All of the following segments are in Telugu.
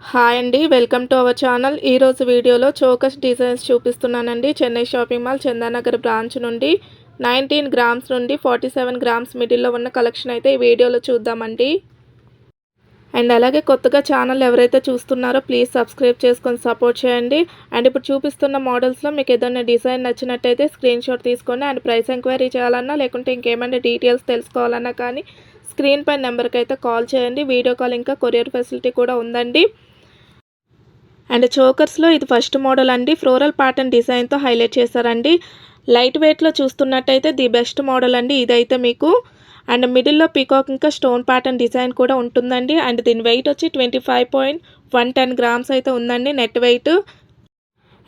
హాయ్ అండి వెల్కమ్ టు అవర్ ఛానల్. ఈరోజు వీడియోలో చోకస్ డిజైన్స్ చూపిస్తున్నానండి. Chennai shopping mall Chandanagar branch నుండి నైన్టీన్ గ్రామ్స్ నుండి ఫార్టీ సెవెన్ గ్రామ్స్ మిడిల్లో ఉన్న కలెక్షన్ అయితే ఈ వీడియోలో చూద్దామండి. అండ్ అలాగే కొత్తగా ఛానల్ ఎవరైతే చూస్తున్నారో ప్లీజ్ సబ్స్క్రైబ్ చేసుకొని సపోర్ట్ చేయండి. అండ్ ఇప్పుడు చూపిస్తున్న మోడల్స్లో మీకు ఏదైనా డిజైన్ నచ్చినట్టయితే స్క్రీన్ షాట్ తీసుకొని అండ్ ప్రైస్ ఎంక్వైరీ చేయాలన్నా లేకుంటే ఇంకేమైనా డీటెయిల్స్ తెలుసుకోవాలన్నా కానీ స్క్రీన్ పై నెంబర్కి అయితే కాల్ చేయండి. వీడియో కాల్ ఇంకా కొరియర్ ఫెసిలిటీ కూడా ఉందండి. అండ్ చోకర్స్లో ఇది ఫస్ట్ మోడల్ అండి. ఫ్లోరల్ ప్యాటర్న్ డిజైన్తో హైలైట్ చేశారండి. లైట్ వెయిట్లో చూస్తున్నట్టయితే ది బెస్ట్ మోడల్ అండి ఇదైతే మీకు. అండ్ మిడిల్లో పీకాక్ ఇంకా స్టోన్ ప్యాటర్న్ డిజైన్ కూడా ఉంటుందండి. అండ్ దీని వెయిట్ వచ్చి twenty five point one ten grams అయితే ఉందండి నెట్ వెయిట్.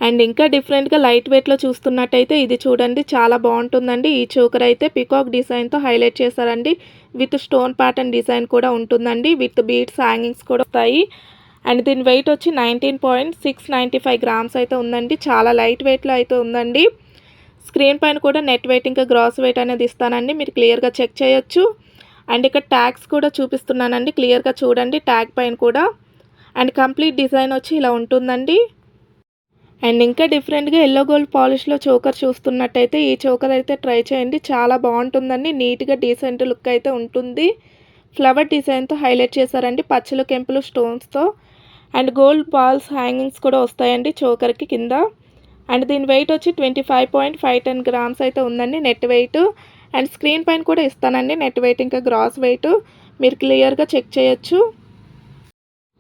అండ్ ఇంకా డిఫరెంట్గా లైట్ వెయిట్లో చూస్తున్నట్టయితే ఇది చూడండి చాలా బాగుంటుందండి. ఈ చోకర్ అయితే పికాక్ డిజైన్తో హైలైట్ చేశారండి. విత్ స్టోన్ ప్యాటర్న్ డిజైన్ కూడా ఉంటుందండి. విత్ బీట్స్ హ్యాంగింగ్స్ కూడా వస్తాయి అండ్ దీని వెయిట్ వచ్చి nineteen point six ninety five grams అయితే ఉందండి. చాలా లైట్ వెయిట్లో అయితే ఉందండి. స్క్రీన్ పైన కూడా నెట్ వెయిట్ ఇంకా గ్రాస్ వెయిట్ అనేది ఇస్తానండి. మీరు క్లియర్గా చెక్ చేయొచ్చు. అండ్ ఇక్కడ ట్యాగ్స్ కూడా చూపిస్తున్నానండి. క్లియర్గా చూడండి ట్యాగ్ పైన కూడా. అండ్ కంప్లీట్ డిజైన్ వచ్చి ఇలా ఉంటుందండి. అండ్ ఇంకా డిఫరెంట్గా ఎల్లో గోల్డ్ పాలిష్లో చోకర్ చూస్తున్నట్టయితే ఈ చోకర్ అయితే ట్రై చేయండి. చాలా బాగుంటుందండి. నీట్గా డీసెంట్ లుక్ అయితే ఉంటుంది. ఫ్లవర్ డిజైన్తో హైలైట్ చేశారండి. పచ్చలు కెంపులు స్టోన్స్తో అండ్ గోల్డ్ బాల్స్ హ్యాంగింగ్స్ కూడా వస్తాయండి చోకర్కి కింద. అండ్ దీని వెయిట్ వచ్చి twenty five point five ten grams అయితే ఉందండి నెట్ వెయిట్. అండ్ స్క్రీన్ పైన కూడా ఇస్తానండి నెట్ వెయిట్ ఇంకా గ్రాస్ వెయిట్. మీరు క్లియర్గా చెక్ చేయొచ్చు.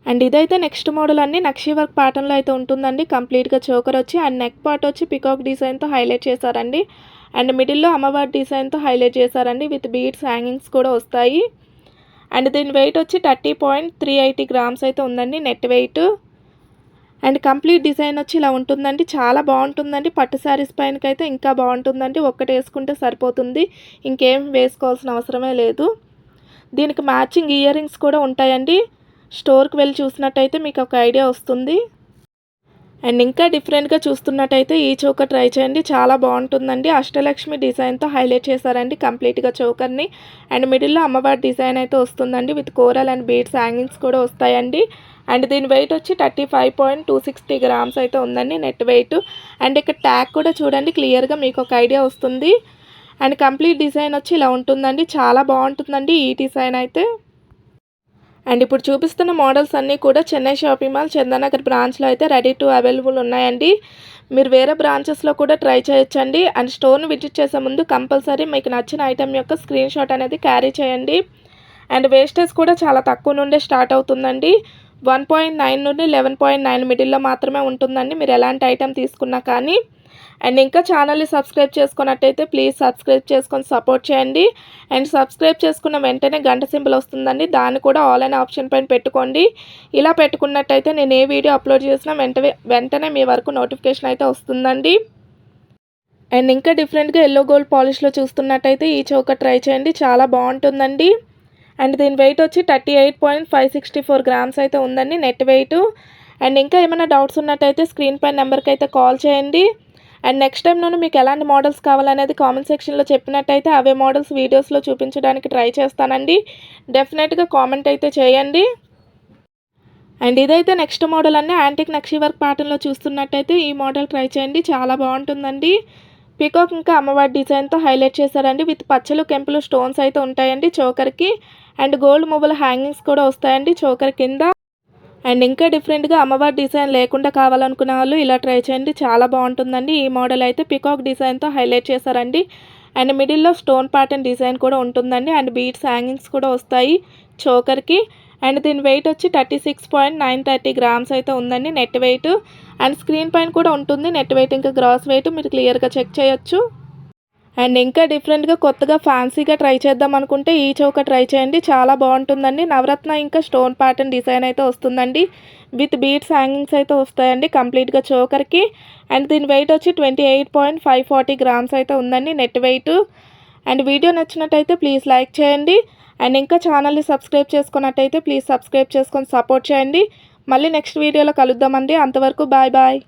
అండ్ ఇదైతే నెక్స్ట్ మోడల్ అన్ని నక్షి వర్క్ ప్యాటర్న్లో అయితే ఉంటుందండి. కంప్లీట్గా చోకర్ వచ్చి అండ్ నెక్ పార్ట్ వచ్చి పికాక్ డిజైన్తో హైలైట్ చేశారండి. అండ్ మిడిల్లో అమ్మవారి డిజైన్తో హైలైట్ చేశారండి. విత్ బీడ్స్ హ్యాంగింగ్స్ కూడా వస్తాయి. అండ్ దీని వెయిట్ వచ్చి thirty point three eighty grams అయితే ఉందండి net weight and complete design వచ్చి ఇలా ఉంటుందండి చాలా బాగుంటుందండి. పట్టు శారీస్ పైనకైతే ఇంకా బాగుంటుందండి. ఒక్కటి వేసుకుంటే సరిపోతుంది ఇంకేం వేసుకోవాల్సిన అవసరమే లేదు. దీనికి మ్యాచింగ్ ఇయర్ రింగ్స్ కూడా ఉంటాయండి. స్టోర్కి వెళ్ళి చూసినట్టయితే మీకు ఒక ఐడియా వస్తుంది. అండ్ ఇంకా డిఫరెంట్గా చూస్తున్నట్టయితే ఈ చౌక ట్రై చేయండి. చాలా బాగుంటుందండి. అష్టలక్ష్మి డిజైన్తో హైలైట్ చేశారండి కంప్లీట్గా చౌకర్ని. అండ్ మిడిల్లో అమ్మవారి డిజైన్ అయితే వస్తుందండి with coral and beads hangings కూడా వస్తాయండి. అండ్ దీని వెయిట్ వచ్చి thirty five point two sixty grams అయితే ఉందండి నెట్ వెయిట్. అండ్ ఇక్కడ ట్యాగ్ కూడా చూడండి క్లియర్గా మీకు ఒక ఐడియా వస్తుంది. అండ్ కంప్లీట్ డిజైన్ వచ్చి ఇలా ఉంటుందండి. చాలా బాగుంటుందండి ఈ డిజైన్ అయితే. అండ్ ఇప్పుడు చూపిస్తున్న మోడల్స్ అన్నీ కూడా చెన్నై షాపింగ్ మాల్ చందానగర్ బ్రాంచ్లో అయితే రెడీ టు అవైలబుల్ ఉన్నాయండి. మీరు వేరే బ్రాంచెస్లో కూడా ట్రై చేయొచ్చండి. అండ్ స్టోర్ని విజిట్ చేసే ముందు కంపల్సరీ మీకు నచ్చిన ఐటెం యొక్క స్క్రీన్ షాట్ అనేది క్యారీ చేయండి. అండ్ వేస్టేజ్ కూడా చాలా తక్కువ నుండే స్టార్ట్ అవుతుందండి. వన్ పాయింట్ నైన్ నుండి లెవెన్ పాయింట్ నైన్ మిడిల్లో మాత్రమే ఉంటుందండి. మీరు ఎలాంటి ఐటెం తీసుకున్నా కానీ. అండ్ ఇంకా ఛానల్ని సబ్స్క్రైబ్ చేసుకున్నట్టయితే ప్లీజ్ సబ్స్క్రైబ్ చేసుకొని సపోర్ట్ చేయండి. అండ్ సబ్స్క్రైబ్ చేసుకున్న వెంటనే గంట సింబల్ వస్తుందండి. దాన్ని కూడా ఆల్ అనే ఆప్షన్ పైన పెట్టుకోండి. ఇలా పెట్టుకున్నట్టయితే నేను ఏ వీడియో అప్లోడ్ చేసినా వెంటనే వెంటనే మీ వరకు నోటిఫికేషన్ అయితే వస్తుందండి. అండ్ ఇంకా డిఫరెంట్గా ఎల్లో గోల్డ్ పాలిష్లో చూస్తున్నట్టయితే ఈ చౌక ట్రై చేయండి. చాలా బాగుంటుందండి. అండ్ దీని వెయిట్ వచ్చి thirty eight point five sixty four grams అయితే ఉందండి నెట్ వెయిట్ అండ్ ఇంకా ఏమైనా డౌట్స్ ఉన్నట్టయితే స్క్రీన్ పై నెంబర్కి అయితే కాల్ చేయండి. అండ్ నెక్స్ట్ టైం నేను మీకు ఎలాంటి మోడల్స్ కావాలనేది కామెంట్ సెక్షన్లో చెప్పినట్టయితే అవే మోడల్స్ వీడియోస్లో చూపించడానికి ట్రై చేస్తానండి. డెఫినెట్గా కామెంట్ అయితే చేయండి. అండ్ ఇదైతే నెక్స్ట్ మోడల్ అన్నీ యాంటిక్ నక్షి వర్క్ ప్యాటర్న్లో చూస్తున్నట్టయితే ఈ మోడల్ ట్రై చేయండి. చాలా బాగుంటుందండి. పీకాక్ ఇంకా అమ్మవారి డిజైన్తో హైలైట్ చేశారండి. విత్ పచ్చలు కెంపులు స్టోన్స్ అయితే ఉంటాయండి చోకర్కి. అండ్ గోల్డ్ మొబైల్ హ్యాంగింగ్స్ కూడా వస్తాయండి చోకర్ కింద. అండ్ ఇంకా డిఫరెంట్గా అమ్మవారి డిజైన్ లేకుండా కావాలనుకునే వాళ్ళు ఇలా ట్రై చేయండి. చాలా బాగుంటుందండి. ఈ మోడల్ అయితే పికాక్ డిజైన్తో హైలైట్ చేశారండి. అండ్ మిడిల్లో స్టోన్ ప్యాటర్న్ డిజైన్ కూడా ఉంటుందండి. అండ్ బీట్స్ హ్యాంగింగ్స్ కూడా వస్తాయి చోకర్కి. అండ్ దీని వెయిట్ వచ్చి thirty six point nine thirty grams అయితే ఉందండి నెట్ వెయిట్. అండ్ స్క్రీన్ పైన కూడా ఉంటుంది. నెట్ వెయిట్ ఇంకా గ్రాస్ వెయిట్ మీరు క్లియర్గా చెక్ చేయొచ్చు. అండ్ ఇంకా డిఫరెంట్గా కొత్తగా ఫ్యాన్సీగా ట్రై చేద్దాం అనుకుంటే ఈ చౌక ట్రై చేయండి. చాలా బాగుంటుందండి. నవరత్న ఇంకా స్టోన్ ప్యాటర్న్ డిజైన్ అయితే వస్తుందండి. విత్ బీట్స్ హ్యాంగింగ్స్ అయితే వస్తాయండి కంప్లీట్గా చోకర్కి. అండ్ దీని వెయిట్ వచ్చి twenty eight point five forty grams అయితే ఉందండి నెట్ వెయిట్. అండ్ వీడియో నచ్చినట్టయితే ప్లీజ్ లైక్ చేయండి. అండ్ ఇంకా ఛానల్ని సబ్స్క్రైబ్ చేసుకున్నట్టయితే ప్లీజ్ సబ్స్క్రైబ్ చేసుకొని సపోర్ట్ చేయండి. మళ్ళీ నెక్స్ట్ వీడియోలో కలుద్దామండి. అంతవరకు బాయ్ బాయ్.